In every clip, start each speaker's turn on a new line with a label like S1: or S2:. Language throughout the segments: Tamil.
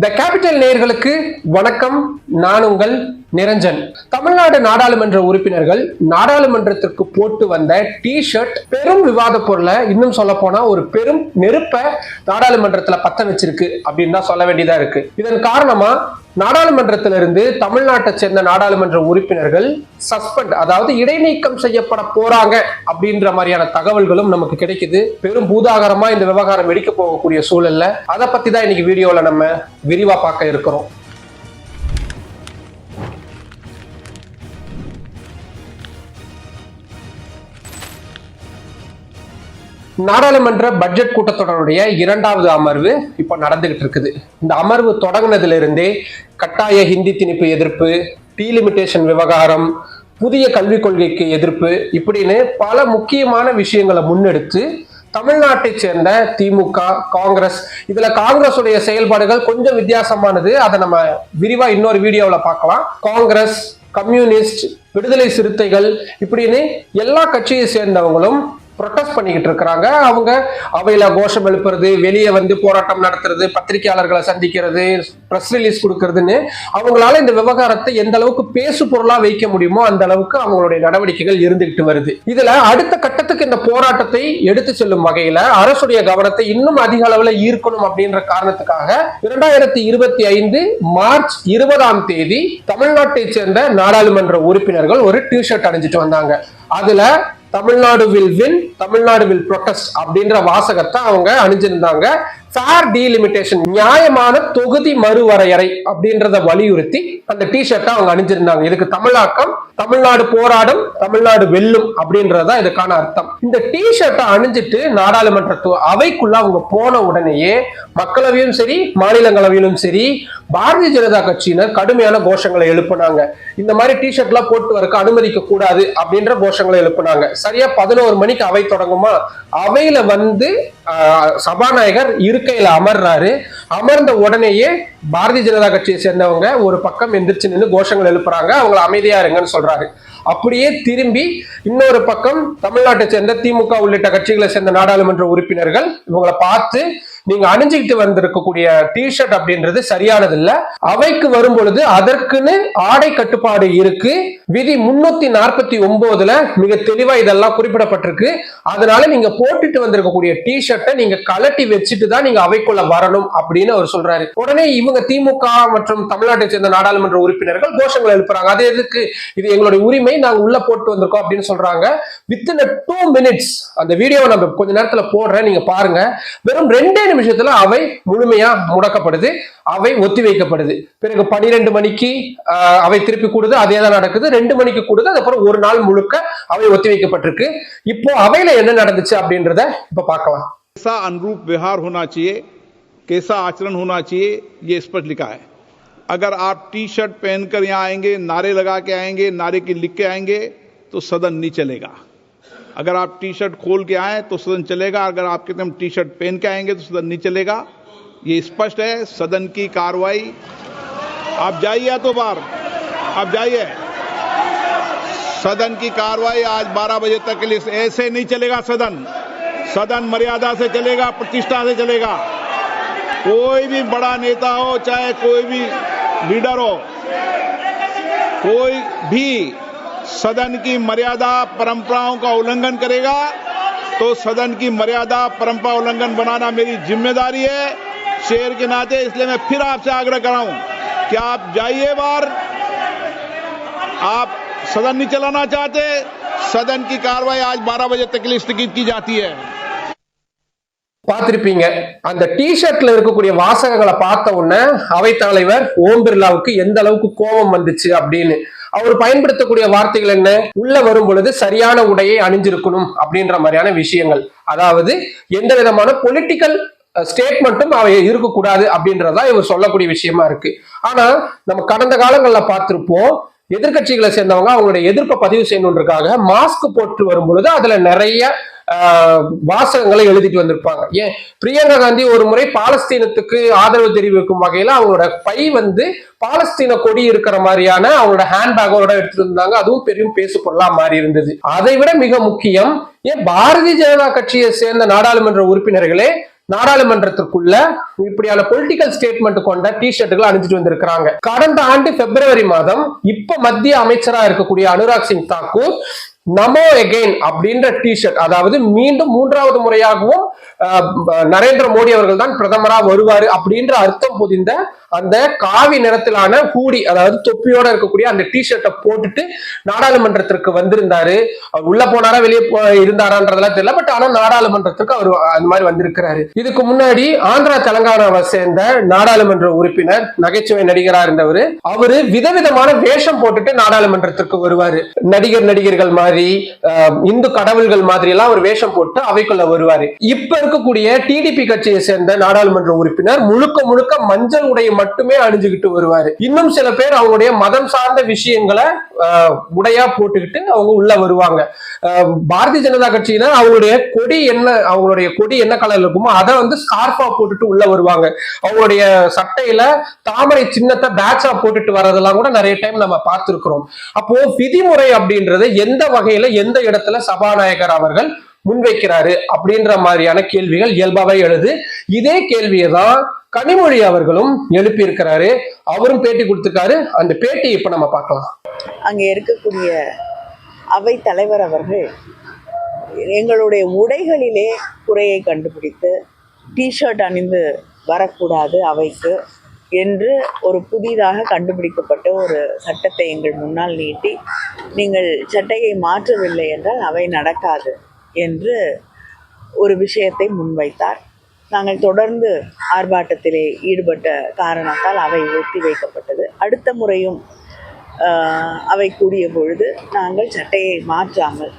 S1: த கேபிட்டல் நேர்களுக்கு வணக்கம். நான் உங்கள் நிரஞ்சன். தமிழ்நாடு நாடாளுமன்ற உறுப்பினர்கள் நாடாளுமன்றத்திற்கு போட்டு வந்த டி ஷர்ட் பெரும் விவாத பொருளை இன்னும் சொல்ல போனா ஒரு பெரும் நெருப்பை நாடாளுமன்றத்துல பத்த வச்சிருக்கு அப்படின்னு தான் சொல்ல வேண்டியதா இருக்கு. இதன் காரணமா நாடாளுமன்றத்திலிருந்து தமிழ்நாட்டை சேர்ந்த நாடாளுமன்ற உறுப்பினர்கள் சஸ்பெண்ட் அதாவது இடைநீக்கம் செய்யப்பட போறாங்க அப்படின்ற மாதிரியான தகவல்களும் நமக்கு கிடைக்குது. பெரும் பூதாகரமா இந்த விவகாரம் வெடிக்க போகக்கூடிய சூழல்ல. அதை பத்தி தான் இன்னைக்கு வீடியோல நம்ம விரிவா பார்க்க இருக்கிறோம். நாடாளுமன்ற பட்ஜெட் கூட்டத்தொடருடைய இரண்டாவது அமர்வு இப்போ நடந்துகிட்டு இருக்குது. இந்த அமர்வு தொடங்கினதிலிருந்தே கட்டாய ஹிந்தி திணிப்பு எதிர்ப்பு டீலிமிட்டேஷன் விவகாரம் புதிய கல்விக் கொள்கைக்கு எதிர்ப்பு இப்படின்னு பல முக்கியமான விஷயங்களை முன்னெடுத்து தமிழ்நாட்டை சேர்ந்த திமுக காங்கிரஸ் இதுல காங்கிரஸுடைய செயல்பாடுகள் கொஞ்சம் வித்தியாசமானது. அதை நம்ம விரிவா இன்னொரு வீடியோவில் பார்க்கலாம். காங்கிரஸ் கம்யூனிஸ்ட் விடுதலை சிறுத்தைகள் இப்படின்னு எல்லா கட்சியை சேர்ந்தவங்களும் ப்ரொட்டஸ்ட் பண்ணிக்கிட்டு இருக்கிறாங்க. அவங்க அவையில கோஷம் எழுப்புறது வெளியே வந்து போராட்டம் நடத்துறது பத்திரிகையாளர்களை சந்திக்கிறது ப்ரெஸ் ரிலீஸ் கொடுக்கறதுன்னு அவங்களால இந்த விவகாரத்தை எந்த அளவுக்கு பேசு பொருளா வைக்க முடியுமோ அந்த அளவுக்கு அவங்களுடைய நடவடிக்கைகள் இருந்துகிட்டு வருது. இதுல அடுத்த கட்டத்துக்கு இந்த போராட்டத்தை எடுத்து செல்லும் வகையில அரசுடைய கவனத்தை இன்னும் அதிக அளவுல ஈர்க்கணும் அப்படின்ற காரணத்துக்காக இரண்டாயிரத்தி இருபத்தி ஐந்து மார்ச் இருபதாம் தேதி தமிழ்நாட்டை சேர்ந்த நாடாளுமன்ற உறுப்பினர்கள் ஒரு டிஷர்ட் அணிஞ்சிட்டு வந்தாங்க. அதுல Tamil Nadu will win Tamil Nadu will protest அப்படின்ற வாசகத்தை அவங்க அணிஞ்சிருந்தாங்க. ஃபேர் டீலிமிட்டேஷன் நியாயமான தொகுதி மறுவரையறை அப்படின்றத வலியுறுத்தி அந்த டிஷர்ட்டை அவங்க அணிஞ்சிருந்தாங்க. இதுக்கு தமிழாக்கம் தமிழ்நாடு போராடும் தமிழ்நாடு வெல்லும் அப்படின்றதா இதுக்கான அர்த்தம். இந்த டி ஷர்ட்டை அணிஞ்சிட்டு நாடாளுமன்ற அவைக்குள்ள அவங்க போன உடனேயே மக்களவையும் சரி மாநிலங்களவையிலும் சரி பாரதிய ஜனதா கட்சியினர் கடுமையான கோஷங்களை எழுப்புனாங்க. இந்த மாதிரி டி ஷர்ட்லாம் போட்டு வரக்கு அனுமதிக்க கூடாது அப்படின்ற கோஷங்களை எழுப்புனாங்க. சரியா பதினோரு மணிக்கு அவை தொடங்குமா? அவையில வந்து சபாநாயகர் இருக்கையில அமர்றாரு. அமர்ந்த உடனேயே பாரதிய ஜனதா கட்சியை சேர்ந்தவங்க ஒரு பக்கம் எந்திரிச்சு நின்று கோஷங்கள் எழுப்புறாங்க. அவங்கள அமைதியா இருங்கன்னு சொல்றாரு. அப்படியே திரும்பி இன்னொரு பக்கம் தமிழ்நாட்டை சேர்ந்த திமுக உள்ளிட்ட கட்சிகளை சேர்ந்த நாடாளுமன்ற உறுப்பினர்கள் இவங்களை பார்த்து நீங்க அணிஞ்சுக்கிட்டு வந்திருக்கக்கூடிய டிஷர்ட் அப்படின்றது சரியானது இல்ல அவைக்கு வரும் பொழுது அதற்குன்னு ஆடை கட்டுப்பாடு இருக்கு. விதி முன்னூத்தி நாற்பத்தி ஒன்பதுல மிக தெளிவா இதெல்லாம் குறிப்பிடப்பட்டிருக்கு. அதனால நீங்க போட்டுட்டு வந்திருக்கக்கூடிய டிஷர்ட்டை நீங்க கலட்டி வச்சுட்டு தான் நீங்க அவைக்குள்ள வரணும் அப்படின்னு அவர் சொல்றாரு. உடனே இவங்க திமுக மற்றும் தமிழ்நாட்டை சேர்ந்த நாடாளுமன்ற உறுப்பினர்கள் கோஷங்கள் எழுப்புறாங்க. அது எதுக்கு? இது எங்களுடைய உரிமை. நாங்க உள்ள போட்டு வந்திருக்கோம் அப்படின்னு சொல்றாங்க. வித்தின் டூ மினிட்ஸ் அந்த வீடியோவை நம்ம கொஞ்ச நேரத்துல போடுறேன். நீங்க பாருங்க. வெறும் ரெண்டே நிமிஷத்துல அவை முழுமையா முடக்கப்படுது அவை ஒத்தி வைக்கப்படுது பிறகு பனிரெண்டு மணிக்கு ஆஹ், அவை திருப்பி கூடுது அதே தான் நடக்குது ரெண்டு மணிக்கு கூடுது அதுக்கப்புறம் ஒரு நாள் முழுக்க அவை ஒத்தி வைக்கப்பட்டிருக்கு இப்போ அவையில என்ன நடந்துச்சு அப்படின்றத இப்ப பார்க்கலாம்
S2: कैसा अनुरूप व्यवहार होना चाहिए कैसा आचरण होना चाहिए ये स्पष्ट लिखा है अगर आप टी शर्ट पहनकर यहाँ आएंगे नारे लगा के आएंगे नारे की लिख के आएंगे तो सदन नहीं चलेगा अगर आप टी शर्ट खोल के आए तो सदन चलेगा, अगर आप कहते हम टी शर्ट पहन के आएँगे तो सदन नहीं चलेगा। ये स्पष्ट है, सदन की कार्रवाई। आप जाइए तो बार आप जाइए। सदन की कार्रवाई आज 12 बजे तक के लिए ऐसे नहीं चलेगा सदन। सदन मर्यादा से चलेगा, प्रतिष्ठा से चलेगा। कोई भी बड़ा नेता हो, चाहे कोई भी लीडर हो, कोई भी सदन की मर्यादा परंपराओं का उल्लंघन करेगा तो सदन की मर्यादा परंपरा उल्लंघन बनाना मेरी ज़िम्मेदारी है। शेर के नाते इसलिए मैं फिर आपसे आग्रह कराऊं कि आप जाइए बार। आप सदन नहीं चलाना चाहते, सदन की कार्रवाई आज 12 बजे तक स्थगित की जाती है।
S1: பார்த்திருப்பீங்க. அந்த டிஷர்ட்ல இருக்கக்கூடிய வாசகங்களை பார்த்த உடனே அவைத்தலைவர் ஓம் பிர்லாவுக்கு எந்த அளவுக்கு கோபம் வந்துச்சு அப்படின்னு அவர் பயன்படுத்தக்கூடிய வார்த்தைகள் என்ன? உள்ள வரும் பொழுது சரியான உடையை அணிஞ்சிருக்கணும் அப்படின்ற மாதிரியான விஷயங்கள். அதாவது எந்த விதமான பொலிட்டிக்கல் ஸ்டேட்மெண்ட்டும் அவை இருக்கக்கூடாது அப்படின்றதா இவர் சொல்லக்கூடிய விஷயமா இருக்கு. ஆனா நம்ம கடந்த காலங்கள்ல பார்த்திருப்போம் எதிர்க்கட்சிகளை சேர்ந்தவங்க அவங்களுடைய எதிர்ப்பை பதிவு செய்யணுன்றதுக்காக மாஸ்க் போட்டு வரும் பொழுது அதுல நிறைய வாசகங்களை எழுதிட்டு வந்திருப்பாங்க. ஏன்? பிரியங்கா காந்தி ஒரு முறை பாலஸ்தீனத்துக்கு ஆதரவு தெரிவிக்கும் வகையில அவங்களோட பை வந்து பாலஸ்தீன கொடி இருக்கிற மாதிரியான அவங்களோட ஹேண்ட்பேக்கோட எடுத்துட்டு இருந்தாங்க அதுவும் பெரும் பேசு பொருளா மாறி இருந்தது. அதை விட மிக முக்கியம் ஏன்? பாரதிய ஜனதா கட்சியை சேர்ந்த நாடாளுமன்ற உறுப்பினர்களே நாடாளுமன்றத்திற்குள்ள இப்படியான பொலிட்டிக்கல் ஸ்டேட்மெண்ட் கொண்ட டி ஷர்ட்டுகள் அணிஞ்சிட்டு வந்திருக்கிறாங்க. கடந்த ஆண்டு பிப்ரவரி மாதம் இப்ப மத்திய அமைச்சரா இருக்கக்கூடிய அனுராக் சிங் தாக்கூர் நமோ எகெயின் அப்படின்ற டி ஷர்ட் அதாவது மீண்டும் மூன்றாவது முறையாகவும் நரேந்திர மோடி அவர்கள் தான் பிரதமரா வருவாரு அப்படின்ற அர்த்தம் புதிந்த அந்த காவி நிறத்திலான ஹூடி அதாவது தொப்பியோட இருக்கக்கூடிய அந்த டி ஷர்ட்டை போட்டுட்டு நாடாளுமன்றத்திற்கு வந்திருந்தாரு. அவர் உள்ள போனாரா வெளியே போ இருந்தாரான்றதெல்லாம் தெரியல. பட் ஆனா நாடாளுமன்றத்துக்கு அவர் அந்த மாதிரி வந்திருக்கிறாரு. இதுக்கு முன்னாடி ஆந்திரா தெலங்கானாவை சேர்ந்த நாடாளுமன்ற உறுப்பினர் நகைச்சுவை நடிகரா இருந்தவர் அவரு விதவிதமான வேஷம் போட்டுட்டு நாடாளுமன்றத்திற்கு வருவாரு. நடிகர் நடிகர்கள் மாதிரி. மாதிரி இந்து கடவுள்கள் மாதிரி எல்லாம் ஒரு வேஷம் போட்டு அவைக்குள்ள வருவாரு. இப்ப இருக்கக்கூடிய டிடிபி கட்சியை சேர்ந்த நாடாளுமன்ற உறுப்பினர் முழுக்க முழுக்க மஞ்சள் உடையை மட்டுமே அணிஞ்சுக்கிட்டு வருவாரு. இன்னும் சில பேர் அவங்களுடைய மதம் சார்ந்த விஷயங்களை உடையா போட்டுக்கிட்டு அவங்க உள்ள வருவாங்க. பாரதிய ஜனதா கட்சியினர் அவங்களுடைய கொடி என்ன அவங்களுடைய கொடி என்ன கலர் இருக்குமோ அதை வந்து ஸ்கார்ஃபா போட்டுட்டு உள்ள வருவாங்க. அவங்களுடைய சட்டையில தாமரை சின்னத்தை பேட்சா போட்டுட்டு வர்றதெல்லாம் கூட நிறைய டைம் நம்ம பார்த்திருக்கிறோம். அப்போ விதிமுறை அப்படின்றது எந்த வகையில எந்த இடத்துல சபாநாயகர் அவர்கள் முன்வைக்கிறாரு அப்படின்ற மாதிரியான கேள்விகள் இயல்பாவே எழுது. இதே கேள்வியை தான் கனிமொழி அவர்களும் எழுப்பியிருக்கிறாரு. அவரும் பேட்டி கொடுத்துருக்காரு. அந்த பேட்டி இப்ப நம்ம பார்க்கலாம்.
S3: அங்கே இருக்கக்கூடிய அவை தலைவர் அவர்கள் எங்களுடைய உடைகளிலே குறையை கண்டுபிடித்து டிஷர்ட் அணிந்து வரக்கூடாது அவைக்கு. என்று ஒரு புதிதாக கண்டுபிடிக்கப்பட்ட ஒரு சட்டத்தை எங்கள் முன்னால் நீட்டி நீங்கள் சட்டையை மாற்றவில்லை என்றால் அவை நடக்காது என்று ஒரு விஷயத்தை முன்வைத்தார். நாங்கள் தொடர்ந்து ஆர்ப்பாட்டத்திலே ஈடுபட்ட காரணத்தால் அவை ஒத்தி வைக்கப்பட்டது. அடுத்த முறையும் அவை கூடிய பொழுது நாங்கள் சட்டையை மாற்றாமல்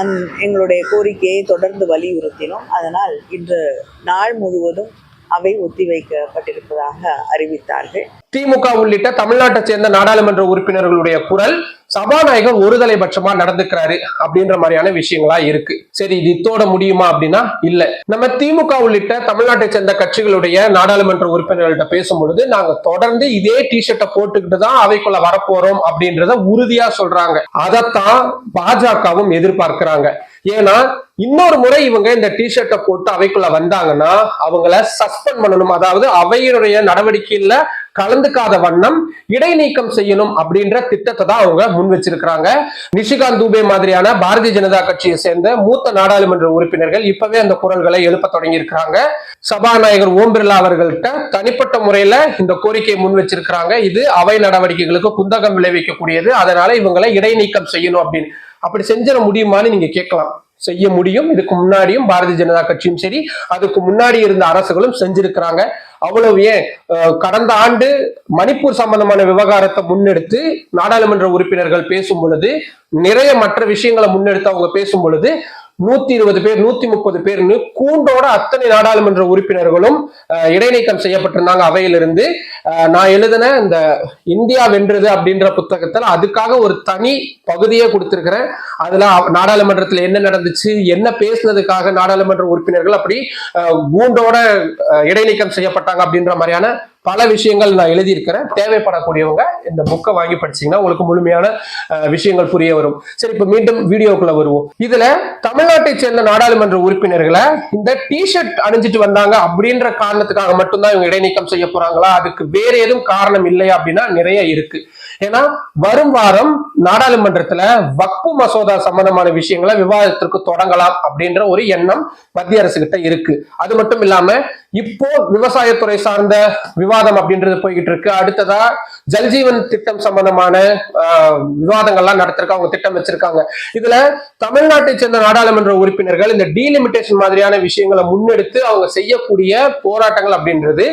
S3: அந்- எங்களுடைய கோரிக்கையை தொடர்ந்து வலியுறுத்தினோம். அதனால் இன்று நாள் முழுவதும் அவை ஒத்திவைக்கப்பட்டிருப்பதாக அறிவித்தார்கள்.
S1: திமுக உள்ளிட்ட தமிழ்நாட்டை சேர்ந்த நாடாளுமன்ற உறுப்பினர்களுடைய குரல் சபாநாயகர் ஒருதலை பட்சமா நடந்துக்கிறாரு அப்படின்ற மாதிரியான விஷயங்களா இருக்கு. சரி இது இத்தோட முடியுமா அப்படின்னா இல்ல. நம்ம திமுக உள்ளிட்ட தமிழ்நாட்டை சேர்ந்த கட்சிகளுடைய நாடாளுமன்ற உறுப்பினர்கள்ட்ட பேசும்பொழுது நாங்க தொடர்ந்து இதே டிஷர்ட்டை போட்டுக்கிட்டு தான் அவைக்குள்ள வரப்போறோம் அப்படின்றத உறுதியா சொல்றாங்க. அதைத்தான் பாஜகவும் எதிர்பார்க்கிறாங்க. ஏன்னா இன்னொரு முறை இவங்க இந்த டிஷர்ட்டை போட்டு அவைக்குள்ள வந்தாங்கன்னா அவங்கள சஸ்பெண்ட் பண்ணணும். அதாவது அவையினுடைய நடவடிக்கையில கலந்துக்காத வண்ணம் இடைநீக்கம் செய்யணும் அப்படின்ற திட்டத்தை தான் அவங்க முன் வச்சிருக்கிறாங்க. நிஷிகாந்த் தூபே மாதிரியான பாரதிய ஜனதா கட்சியை சேர்ந்த மூத்த நாடாளுமன்ற உறுப்பினர்கள் இப்பவே அந்த குரல்களை எழுப்ப தொடங்கி இருக்கிறாங்க சபாநாயகர் ஓம் பிர்லா அவர்கள்ட்ட தனிப்பட்ட முறையில இந்த கோரிக்கையை முன் வச்சிருக்கிறாங்க. இது அவை நடவடிக்கைகளுக்கு குந்தகம் விளைவிக்கக்கூடியது. அதனால இவங்களை இடைநீக்கம் செய்யணும் அப்படின்னு. அப்படி செஞ்சிட முடியுமான்னு நீங்க கேட்கலாம். செய்ய முடியும். இதுக்கு முன்னாடியும் பாரதிய ஜனதா கட்சியும் சரி அதுக்கு முன்னாடி இருந்த அரசுகளும் செஞ்சிருக்கிறாங்க. அவ்வளவு ஏன்? கடந்த ஆண்டு மணிப்பூர் சம்பந்தமான விவகாரத்தை முன்னெடுத்து நாடாளுமன்ற உறுப்பினர்கள் பேசும் பொழுது நிறைய மற்ற விஷயங்களை முன்னெடுத்து அவங்க பேசும் பொழுது நூத்தி இருபது பேர் நூத்தி முப்பது பேர்னு கூண்டோட அத்தனை நாடாளுமன்ற உறுப்பினர்களும் இடைநீக்கம் செய்யப்பட்டிருந்தாங்க அவையிலிருந்து. நான் எழுதின இந்த இந்தியா வென்றது அப்படின்ற புத்தகத்துல அதுக்காக ஒரு தனி பகுதியே கொடுத்திருக்கிறேன். அதுல நாடாளுமன்றத்தில் நாடாளுமன்றத்துல என்ன நடந்துச்சு என்ன பேசுனதுக்காக நாடாளுமன்ற உறுப்பினர்கள் அப்படி கூண்டோட இடைநீக்கம் செய்யப்பட்டாங்க அப்படின்ற மாதிரியான பல விஷயங்கள் நான் எழுதியிருக்கிறேன். தேவைப்படக்கூடியவங்க இந்த புக்கை வாங்கி படிச்சீங்கன்னா உங்களுக்கு முழுமையான விஷயங்கள் புரிய வரும். சரி இப்ப மீண்டும் வீடியோக்குள்ள வருவோம். இதுல தமிழ்நாட்டை சேர்ந்த நாடாளுமன்ற உறுப்பினர்களை இந்த டிஷர்ட் அணிஞ்சிட்டு வந்தாங்க அப்படின்ற காரணத்துக்காக மட்டும்தான் இவங்க இடைநீக்கம் செய்ய போறாங்களா? அதுக்கு வேற எதுவும் காரணம் இல்லையா அப்படின்னா நிறைய இருக்கு. ஏன்னா வரும் வாரம் நாடாளுமன்றத்துல வக்பு மசோதா சம்பந்தமான விஷயங்களை விவாதத்திற்கு தொடங்கலாம் அப்படின்ற ஒரு எண்ணம் மத்திய அரசு கிட்ட இருக்கு. அது மட்டும் இல்லாம இப்போ விவசாயத்துறை சார்ந்த விவாதம் அப்படின்றது போய்கிட்டு இருக்கு. அடுத்ததா ஜல்ஜீவன் திட்டம் சம்பந்தமான விவாதங்கள்லாம் நடத்திருக்க அவங்க திட்டம் வச்சிருக்காங்க. இதுல தமிழ்நாட்டை சேர்ந்த நாடாளுமன்ற உறுப்பினர்கள் இந்த டீலிமிட்டேஷன் மாதிரியான விஷயங்களை முன்னெடுத்து அவங்க செய்யக்கூடிய போராட்டங்கள் அப்படின்றது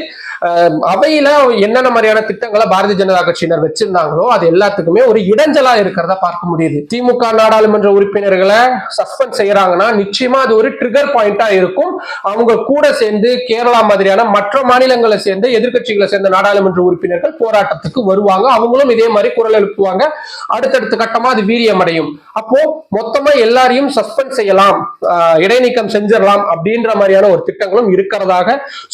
S1: அவையில என்னென்ன மாதிரியான திட்டங்களை பாரதிய ஜனதா கட்சியினர் வச்சிருந்தாங்க. வச்சிருந்தாங்களோ அது எல்லாத்துக்குமே ஒரு இடைஞ்சலா இருக்கிறத பார்க்க முடியுது. திமுக நாடாளுமன்ற உறுப்பினர்களை சஸ்பெண்ட் செய்யறாங்கன்னா நிச்சயமா அது ஒரு ட்ரிகர் பாயிண்டா இருக்கும். அவங்க கூட சேர்ந்து கேரளா மாதிரியான மற்ற மாநிலங்களை சேர்ந்து எதிர்க்கட்சிகளை சேர்ந்த நாடாளுமன்ற உறுப்பினர்கள் போராட்டத்துக்கு வருவாங்க. அவங்களும் இதே மாதிரி குரல் எழுப்புவாங்க. அடுத்தடுத்த கட்டமா அது வீரியமடையும். அப்போ மொத்தமா எல்லாரையும் சஸ்பெண்ட் செய்யலாம் ஆஹ் இடைநீக்கம் செஞ்சிடலாம் அப்படின்ற மாதிரியான ஒரு திட்டங்களும் இருக்கிறதாக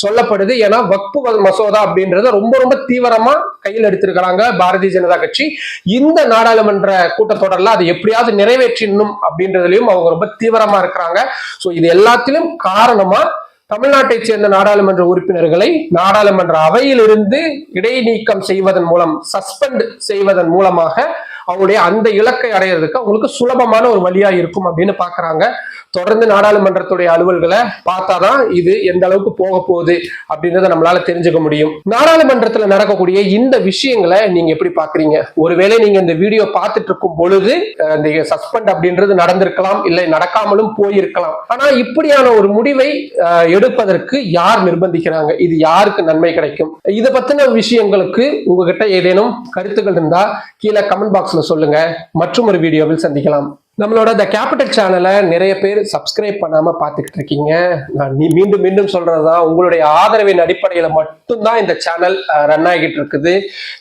S1: சொல்லப்படுது. ஏன்னா வக்பு மசோதா அப்படின்றத ரொம்ப ரொம்ப தீவிரமா கையில் எடுத்திருக்கிறாங்க பாரதிய ஜனதா கட்சி இந்த நாடாளுமன்ற கூட்டத்தொடர்ல அதை எப்படியாவது நிறைவேற்றிடணும் அப்படின்றதுலயும் அவங்க ரொம்ப தீவிரமா இருக்கிறாங்க. சோ இது எல்லாத்திலும் காரணமா தமிழ்நாட்டைச் சேர்ந்த நாடாளுமன்ற உறுப்பினர்களை நாடாளுமன்ற அவையிலிருந்து இடைநீக்கம் செய்வதன் மூலம் சஸ்பெண்ட் செய்வதன் மூலமாக அவங்களுடைய அந்த இலக்கை அடையிறதுக்கு அவங்களுக்கு சுலபமான ஒரு வழியா இருக்கும் அப்படின்னு பாக்குறாங்க. தொடர்ந்து நாடாளுமன்றத்துடைய அலுவல்களை பார்த்தாதான் இது எந்த அளவுக்கு போக போகுது அப்படின்றத நம்மளால தெரிஞ்சுக்க முடியும். நாடாளுமன்றத்துல நடக்கக்கூடிய இந்த விஷயங்களை நீங்க எப்படி பாக்குறீங்க? ஒருவேளை நீங்க இந்த வீடியோ பார்த்துட்டு இருக்கும் பொழுது இந்த சஸ்பெண்ட் அப்படின்றது நடந்திருக்கலாம் இல்லை நடக்காமலும் போயிருக்கலாம். ஆனா இப்படியான ஒரு முடிவை எடுப்பதற்கு யார் நிர்பந்திக்கிறாங்க? இது யாருக்கு நன்மை கிடைக்கும்? இதை பத்தின விஷயங்களுக்கு உங்ககிட்ட ஏதேனும் கருத்துக்கள் இருந்தா கீழே கமெண்ட் பாக்ஸ்ல சொல்லுங்க. மற்றும் ஒரு வீடியோவில் சந்திக்கலாம். நம்மளோட த கேபிட்டல் சேனலை நிறைய பேர் சப்ஸ்கிரைப் பண்ணாமல் பார்த்துக்கிட்டு இருக்கீங்க. நான் நீ மீண்டும் மீண்டும் சொல்றதுதான் உங்களுடைய ஆதரவின் அடிப்படையில் மட்டும்தான் இந்த சேனல் ரன் ஆகிட்டு இருக்குது.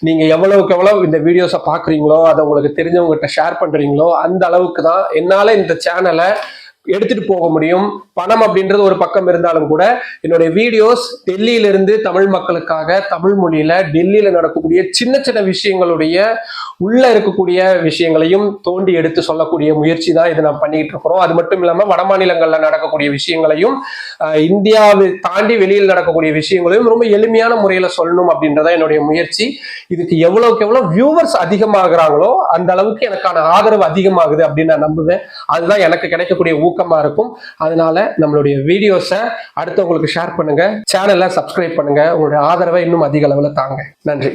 S1: நீங்கள் எவ்வளவுக்கு எவ்வளோ இந்த வீடியோஸை பார்க்குறீங்களோ அதை உங்களுக்கு தெரிஞ்சவங்ககிட்ட ஷேர் பண்ணுறீங்களோ அந்த அளவுக்கு தான் என்னால் இந்த சேனலை எடுத்துட்டு போக முடியும். பணம் அப்படின்றது ஒரு பக்கம் இருந்தாலும் கூட என்னுடைய வீடியோஸ் டெல்லியிலிருந்து தமிழ் மக்களுக்காக தமிழ் மொழியில டெல்லியில நடக்கக்கூடிய சின்ன சின்ன விஷயங்களுடைய உள்ள இருக்கக்கூடிய விஷயங்களையும் தோண்டி எடுத்து சொல்லக்கூடிய முயற்சி தான் இதை நான் பண்ணிட்டு இருக்கிறோம். அது மட்டும் இல்லாம வட மாநிலங்கள்ல நடக்கக்கூடிய விஷயங்களையும் இந்தியாவை தாண்டி வெளியில் நடக்கக்கூடிய விஷயங்களையும் ரொம்ப எளிமையான முறையில சொல்லணும் அப்படின்றத என்னுடைய முயற்சி. இதுக்கு எவ்வளவுக்கு எவ்வளவு வியூவர்ஸ் அதிகமாகறாங்களோ அந்த அளவுக்கு எனக்கான ஆதரவு அதிகமாகுது அப்படின்னு நான் நம்புவேன். அதுதான் எனக்கு கிடைக்கக்கூடிய ஊக்கமா இருக்கும். அதனால நம்மளுடைய வீடியோஸை அடுத்தவங்களுக்கு ஷேர் பண்ணுங்க. சேனலை சப்ஸ்கிரைப் பண்ணுங்க. உங்களுடைய ஆதரவை இன்னும் அதிக அளவுல தாங்க. நன்றி.